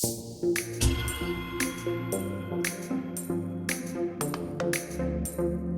이제 어,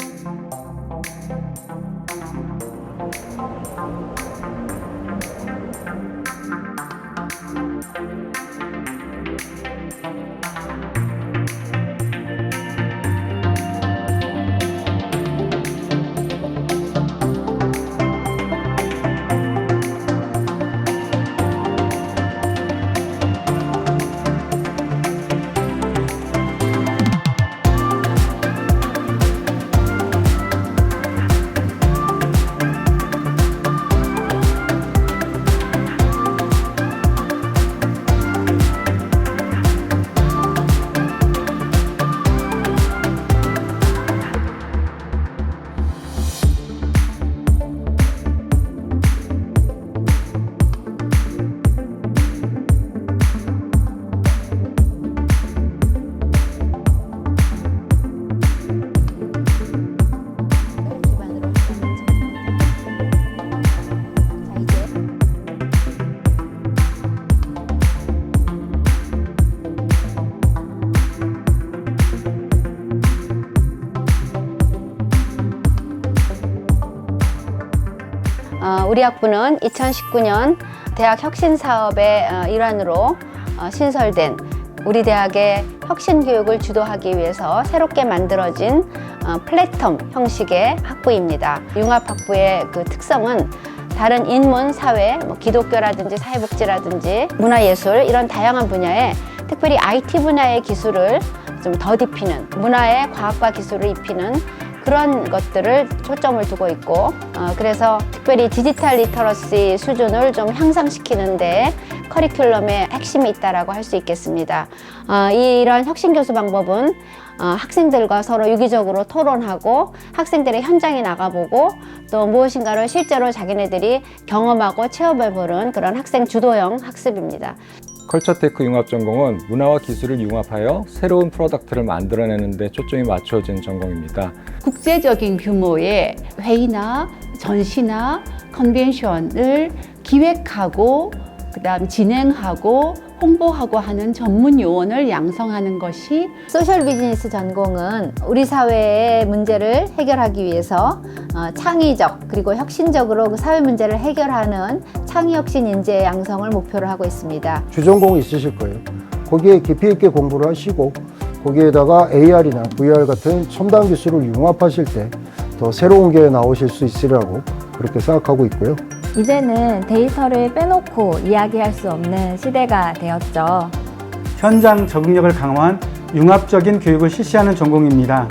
우리 학부는 2019년 대학 혁신 사업의 어, 일환으로 어, 신설된 우리 대학의 혁신 교육을 주도하기 위해서 새롭게 만들어진 어, 플랫폼 형식의 학부입니다. 융합학부의 그 특성은 다른 인문, 사회, 뭐 기독교라든지 사회복지라든지 문화예술 이런 다양한 분야에 특별히 IT 분야의 기술을 좀 더딥히는 문화의 과학과 기술을 입히는 그런 것들을 초점을 두고 있고 어, 그래서 특별히 디지털 리터러시 수준을 좀 향상시키는데 커리큘럼의 핵심이 있다라고 할 수 있겠습니다. 어, 이런 혁신 교수 방법은 어, 학생들과 서로 유기적으로 토론하고 학생들의 현장에 나가보고 또 무엇인가를 실제로 자기네들이 경험하고 체험해보는 그런 학생 주도형 학습입니다. 컬처테크 융합 전공은 문화와 기술을 융합하여 새로운 프로덕트를 만들어내는 데 초점이 맞춰진 전공입니다. 국제적인 규모의 회의나 전시나 컨벤션을 기획하고 그다음 진행하고 홍보하고 하는 전문 요원을 양성하는 것이 소셜 비즈니스 전공은 우리 사회의 문제를 해결하기 위해서 어, 창의적 그리고 혁신적으로 그 사회 문제를 해결하는 창의 혁신 인재 양성을 목표로 하고 있습니다. 주전공이 있으실 거예요. 거기에 깊이 있게 공부를 하시고 거기에다가 AR이나 VR 같은 첨단 기술을 융합하실 때 더 새로운 게 나오실 수 있으리라고 그렇게 생각하고 있고요. 이제는 데이터를 빼놓고 이야기할 수 없는 시대가 되었죠. 현장 적응력을 강화한 융합적인 교육을 실시하는 전공입니다.